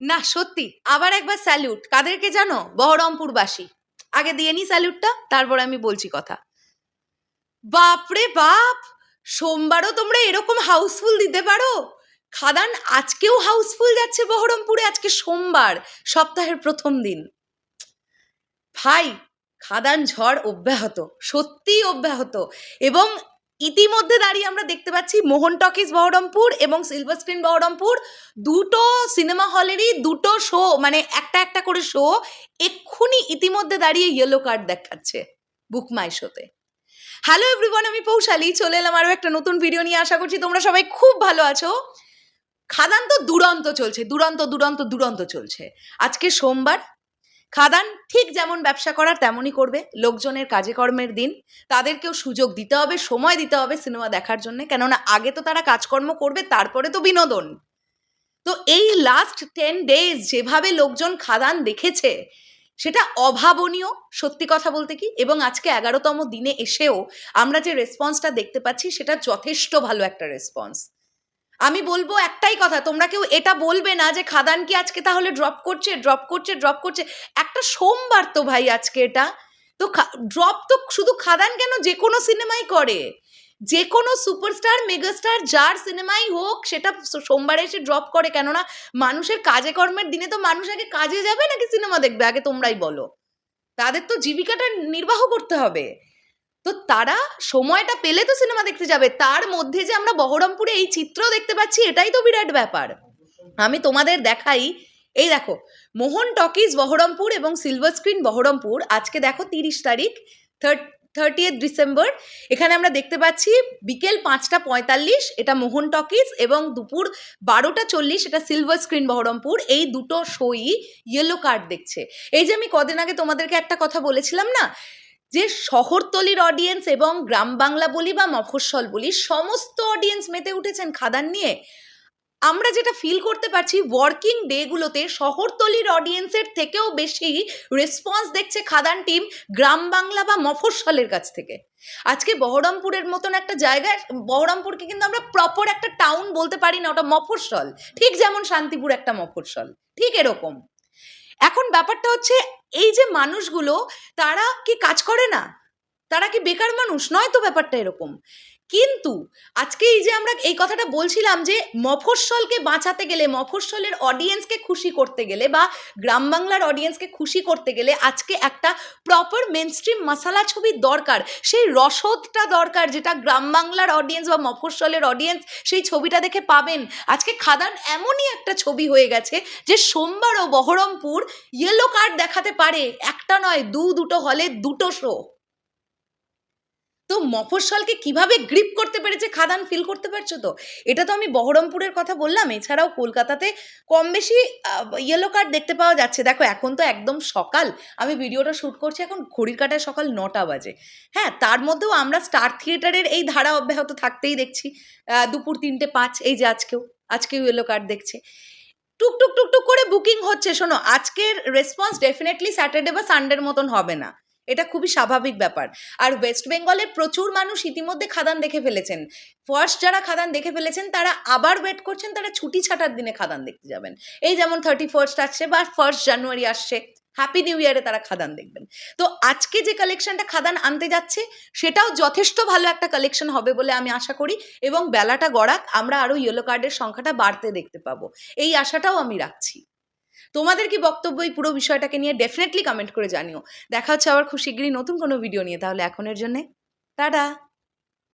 না, সত্যি। আবার একবার স্যালিউট কাদেরকে জানো? বহরমপুরবাসী। আগে দিয়ে নি স্যালিউটটা তারপর আমি বলছি কথা। বাপরে বাপ! সোমবারও তোমরা এরকম হাউসফুল দিতে পারো? খাদান, আজকেও হাউসফুল যাচ্ছে বহরমপুরে, আজকে সোমবার, সপ্তাহের প্রথম দিন। ভাই, খাদান ঝড় অব্যাহত। সত্যিই অব্যাহত। এবং ইতিমধ্যে দাঁড়িয়ে আমরা দেখতে পাচ্ছি মোহন টকিজ বহরমপুর এবং সিলভার স্ক্রিন বহরমপুর। দুটো সিনেমা হলেরই দুটো শো মানে একটা একটা করে শো এক্ষুনি ইতিমধ্যে দাঁড়িয়ে ইয়েলো কার্ড দেখাচ্ছে বুক মাই শোতে। হ্যালো এভরিওয়ান আমি পৌশালী, চলে এলাম আরও একটা নতুন ভিডিও নিয়ে। আশা করছি তোমরা সবাই খুব ভালো আছো। খাদান তো দুরন্ত চলছে, দুরন্ত দুরন্ত দুরন্ত চলছে। আজকে সোমবার খাদান ঠিক যেমন ব্যবসা করার তেমনই করবে। লোকজনের কাজে কর্মের দিন। তাদেরকেও সুযোগ দিতে হবে, সময় দিতে হবে সিনেমা দেখার জন্য। কেননা আগে তো তারা কাজকর্ম করবে, তারপরে তো বিনোদন। তো এই লাস্ট টেন ডেজ যেভাবে লোকজন খাদান দেখেছে, সেটা অভাবনীয়, সত্যি কথা বলতে কি? এবং আজকে এগারোতম দিনে এসেও আমরা যে রেসপন্সটা দেখতে পাচ্ছি, সেটা যথেষ্ট ভালো একটা রেসপন্স আমি বলব একটাই কথা, তোমরা কেউ এটা বলবে না যে খাদান কি আজকে তাহলে ড্রপ করছে ড্রপ করছে ড্রপ করছে। একটা সোমবার তো ভাই আজকে এটা। তো ড্রপ তো শুধু খাদান কেন? যে কোনো সিনেমাই করে। যে কোনো সুপারস্টার মেগাস্টার যার সিনেমাই হোক, সেটা সোমবারে এসে ড্রপ করে। কেননা মানুষের কাজে কর্মের দিনে তো মানুষ আগে কাজে যাবে নাকি সিনেমা দেখবে? আগে তোমরাই বলো। তাদের তো জীবিকাটা নির্বাহ করতে হবে। তো তারা সময়টা পেলে তো সিনেমা দেখতে যাবে। তার মধ্যে যে আমরা বহরমপুরে এই চিত্র দেখতে পাচ্ছি, এটাই তো বিরাট ব্যাপার। আমি তোমাদের দেখাই, এই দেখো, মোহন টকিজ বহরমপুর এবং সিলভার স্ক্রিন বহরমপুর। আজকে দেখো তিরিশ তারিখ থার্ড থার্টিয়েথ ডিসেম্বর এখানে আমরা দেখতে পাচ্ছি বিকেল পাঁচটা পঁয়তাল্লিশ, এটা মোহন টকিজ এবং দুপুর বারোটা চল্লিশ, এটা সিলভার স্ক্রিন বহরমপুর। এই দুটো শোই ইয়েলো কার্ড দেখছে। এই যে আমি কদিন আগে তোমাদেরকে একটা কথা বলেছিলাম না যে শহরতলির অডিয়েন্স এবং গ্রাম বাংলা বলি বা মফস্বল বলি সমস্ত অডিয়েন্স মেতে উঠেছেন খাদান নিয়ে, আমরা যেটা ফিল করতে পারছি ওয়ার্কিং ডেগুলোতে শহরতলির অডিয়েন্সের থেকেও বেশি রেসপন্স দেখছে খাদান টিম গ্রাম বাংলা বা মফস্বলের কাছ থেকে। আজকে বহরমপুরের মতন একটা জায়গায়, বহরমপুরকে কিন্তু আমরা প্রপার একটা টাউন বলতে পারি না, ওটা মফস্বল। ঠিক যেমন শান্তিপুর একটা মফস্বল, ঠিক এরকম। এখন ব্যাপারটা হচ্ছে এই যে মানুষগুলো, তারা কি কাজ করে না? তারা কি বেকার মানুষ? নয় তো ব্যাপারটা এরকম। কিন্তু আজকে এই যে আমরা এই কথাটা বলছিলাম যে মফস্বলকে বাঁচাতে গেলে, মফস্বলের অডিয়েন্সকে খুশি করতে গেলে বা গ্রাম বাংলার অডিয়েন্সকে খুশি করতে গেলে আজকে একটা প্রপার মেনস্ট্রিম মশালা ছবির দরকার। সেই রসদটা দরকার যেটা গ্রাম বাংলার অডিয়েন্স বা মফস্বলের অডিয়েন্স সেই ছবিটা দেখে পাবেন। আজকে খাদান এমনই একটা ছবি হয়ে গেছে যে সোমবারও বহরমপুর ইয়েলো কার্ড দেখাতে পারে। একটা নয়, দু দুটো হলে দুটো শো তো মফস্বলকে কীভাবে গ্রিপ করতে পেরেছে, খাদান ফিল করতে পারছ তো? এটা তো আমি বহরমপুরের কথা বললাম, এছাড়াও কলকাতাতে কম বেশি ইয়েলো কার্ড দেখতে পাওয়া যাচ্ছে। দেখো, এখন তো একদম সকাল, আমি ভিডিওটা শ্যুট করছি, এখন ঘড়ির কাটায় সকাল নটা বাজে। হ্যাঁ তার মধ্যেও আমরা স্টার থিয়েটারের এই ধারা অব্যাহত থাকতেই দেখছি। দুপুর তিনটে পাঁচ, এই যে আজকেও আজকেও ইয়েলো কার্ড দেখছে। টুকটুক টুকটুক করে বুকিং হচ্ছে, শোনো, আজকের রেসপন্স ডেফিনেটলি স্যাটারডে বা সানডের মতন হবে না। এটা খুবই স্বাভাবিক ব্যাপার। আর ওয়েস্ট বেঙ্গলের প্রচুর মানুষ ইতিমধ্যে খাদান দেখে ফেলেছেন। ফার্স্ট যারা খাদান দেখে ফেলেছেন, তারা আবার ওয়েট করছেন, তারা ছুটি ছাটার দিনে খাদান দেখতে যাবেন। এই যেমন থার্টি ফার্স্ট আসছে বা ফার্স্ট জানুয়ারি আসছে হ্যাপি নিউ ইয়ারে তারা খাদান দেখবেন। তো আজকে যে কালেকশনটা খাদান আনতে যাচ্ছে, সেটাও যথেষ্ট ভালো একটা কালেকশন হবে বলে আমি আশা করি এবং বেলাটা গড়াক, আমরা আরও ইয়েলো কার্ডের সংখ্যাটা বাড়তে দেখতে পাবো। এই আশাটাও আমি রাখছি। তোমাদের কি বক্তব্য এই পুরো বিষয়টাকে নিয়ে ডেফিনেটলি কমেন্ট করে জানিও। দেখা হচ্ছে আবার খুব শীঘ্রই নতুন কোনো ভিডিও নিয়ে, তাহলে এখনের জন্যে, টাটা!